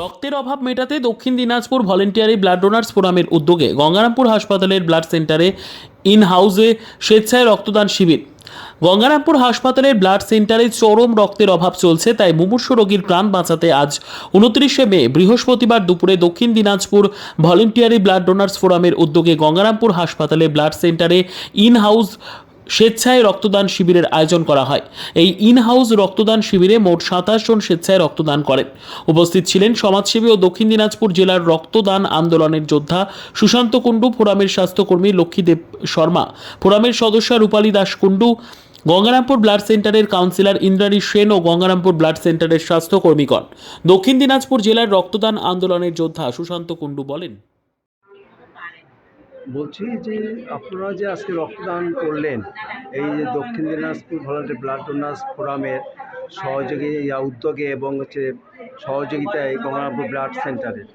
রক্তের অভাব মেটাতে দক্ষিণ দিনাজপুর ভলেন্টিয়ারি ব্লাড ডোনার্স ফোরামের উদ্যোগে গঙ্গারামপুর হাসপাতালের ব্লাড সেন্টারে ইন হাউসে স্বেচ্ছায় রক্তদান শিবির। গঙ্গারামপুর হাসপাতালের ব্লাড সেন্টারে চরম রক্তের অভাব চলছে, তাই মুমূর্ষ রোগীর প্রাণ বাঁচাতে আজ উনত্রিশে মে, বৃহস্পতিবার দুপুরে দক্ষিণ দিনাজপুর ভলেন্টিয়ারি ব্লাড ডোনার্স ফোরামের উদ্যোগে গঙ্গারামপুর হাসপাতালে ব্লাড সেন্টারে ইন হাউস স্বেচ্ছায় রক্তদান শিবিরের আয়োজন করা হয়। এই ইন হাউস রক্তদান শিবিরে মোট সাতাশ জন স্বেচ্ছায় রক্তদান করেন। উপস্থিত ছিলেন সমাজসেবী ও দক্ষিণ দিনাজপুর জেলার রক্তদান আন্দোলনের যোদ্ধা সুশান্ত কুণ্ডু, ফোরামের স্বাস্থ্যকর্মী লক্ষ্মীদেব শর্মা, ফোরামের সদস্য রূপালী দাস কুণ্ডু, গঙ্গারামপুর ব্লাড সেন্টারের কাউন্সিলর ইন্দ্রাণী সেন ও গঙ্গারামপুর ব্লাড সেন্টারের স্বাস্থ্যকর্মীগণ। দক্ষিণ দিনাজপুর জেলার রক্তদান আন্দোলনের যোদ্ধা সুশান্ত কুণ্ডু বলেন বলছি যে আপনারা যে আজকে রক্তদান করলেন, এই যে দক্ষিণ দিনাজপুর ভলান্টিয়ার ব্লাড ডোনার্স ফোরামের সহযোগী উদ্যোগে এবং হচ্ছে সহযোগিতায় গঙ্গারামপুর ব্লাড সেন্টারের।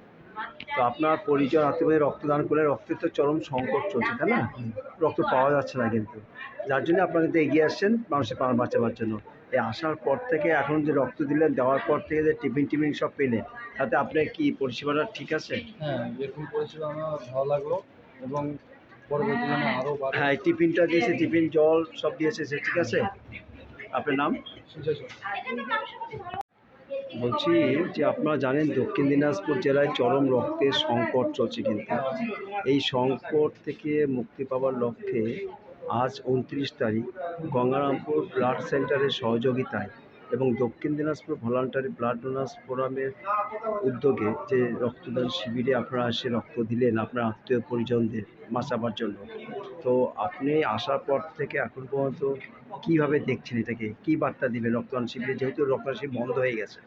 তো আপনার পরিচয় আত্মীয় রক্তদান করলে রক্তের তো চরম সংকট চলছে, তাই না? রক্ত পাওয়া যাচ্ছে না কিন্তু। যার জন্য আপনারা কিন্তু এগিয়ে আসছেন মানুষের প্রাণ বাঁচাবার জন্য। এই আসার পর থেকে এখন যে রক্ত দিলেন, দেওয়ার পর থেকে যে টিফিন টিফিন সব পেলেন, তাতে আপনার কি পরিষেবাটা ঠিক আছে? হ্যাঁ এরকম পরিষেবা আমার ভালো লাগল এবং পরবর্তী মানে হ্যাঁ। এই টিফিনটা দিয়েছে টিফিন জল সব দিয়েছে সে ঠিক আছে? আপনার নাম? বলছি যে আপনারা জানেন দক্ষিণ দিনাজপুর জেলায় চরম রক্তের সংকট চলছে কিন্তু। এই সংকট থেকে মুক্তি পাওয়ার লক্ষ্যে আজ উনত্রিশ তারিখ গঙ্গারামপুর ব্লাড সেন্টারের সহযোগিতায় এবং Dakshin Dinajpur voluntary blood donors ফোরামের উদ্যোগে যে রক্তদান শিবিরে আপনারা এসে রক্ত দিলেন, আপনার আত্মীয় পরিজনদের বাঁচাবার জন্য। তো আপনি আসার পর থেকে এখন পর্যন্ত কীভাবে দেখছেন এটাকে? কী বার্তা দিবেন রক্তদান শিবিরে? যেহেতু রক্তদান শিবির বন্ধ হয়ে গেছে।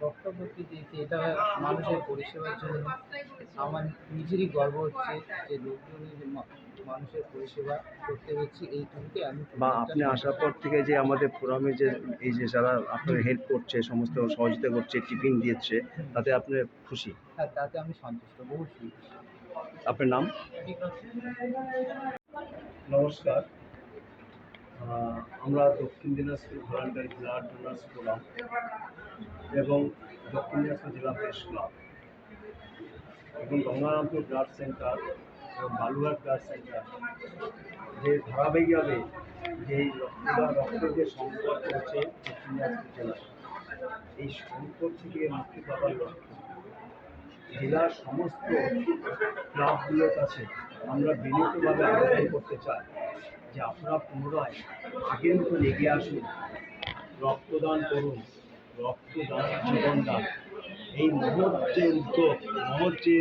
বক্তব্য কি দিয়েছি এটা মানুষের পরিষেবার জন্য আমার নিজেরই গর্ব হচ্ছে যে লোকজনের মানুষের পরিষেবা করতে হচ্ছে এইটুকুকে আমি বা আপনি আসার পর থেকে যে আমাদের ফোরামে যে এই যে যারা আপনার হেল্প করছে সমস্ত সহযোগিতা করছে টিফিন দিচ্ছে তাতে আপনি খুশি? হ্যাঁ তাতে আমি সন্তুষ্ট অবশ্যই আপনার নাম? নমস্কার। আমরা Dakshin Dinajpur voluntary blood donors forum এবং দক্ষিণ দিনাজপুর জেলা প্রেস ক্লাব এবং গঙ্গারামপুর ব্লাড সেন্টার এবং বালুঘাট ব্লাড সেন্টার যে ধারাবাহিকভাবে যে রক্তদান রক্তের যে সংকট চলছে দক্ষিণ দিনাজপুর জেলায়, এই সংকট থেকে মুক্তি পাওয়ার লক্ষ্যে জেলার সমস্ত ক্লাবগুলোর কাছে আমরা বিনীতভাবে আবেদন করতে চাই যে আপনারা পুনরায় আগের মতন এগিয়ে আসুন, রক্তদান করুন রক্তদান জীবনদান। এই মহৎ যে উদ্যোগ যে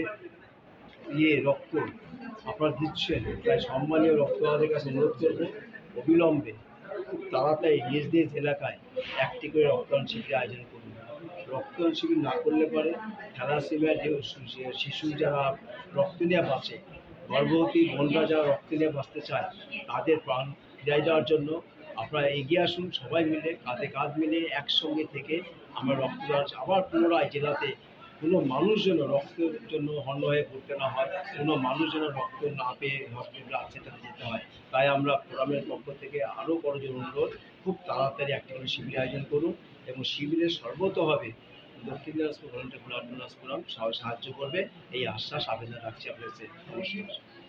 ইয়ে রক্ত, আপনারা দিচ্ছেন তাই সম্মানীয় রক্তদাতাদের কাছে অনুরোধ করব, অবিলম্বে খুব তাড়াতাড়ি নিজ নিজ এলাকায় একটি করে রক্তদান শিবির আয়োজন করুন। রক্তদান শিবির না করলে পরে থ্যালাসেমিয়ার যে শিশু যারা রক্ত নিয়ে বাঁচে, গর্ভবতী বোনরা যারা রক্ত নিয়ে বাঁচতে চায়, তাদের প্রাণ ফিরাই দেওয়ার জন্য আপনারা এগিয়ে আসুন, সবাই মিলে, কাঁধে কাঁধ মিলে একসঙ্গে থেকে আমরা রক্তদান আবার পুনরায় জেলাতে কোনো মানুষ যেন রক্তের জন্য হন্য হয়ে পড়তে না হয়, কোনো মানুষ যেন রক্ত না পেয়ে হসপিটালে সেটাতে যেতে হয়। তাই আমরা ফোরামের পক্ষ থেকে আরও যে অনুরোধ, খুব তাড়াতাড়ি একটা করে শিবির আয়োজন করুন এবং শিবিরে সর্বতভাবে দক্ষিণ দিনাজপুর, ভলেন্টিয়ার ফোরাম সাহায্য করবে। এই আশ্বাস আবেদন রাখছি কাছে। নমস্কার।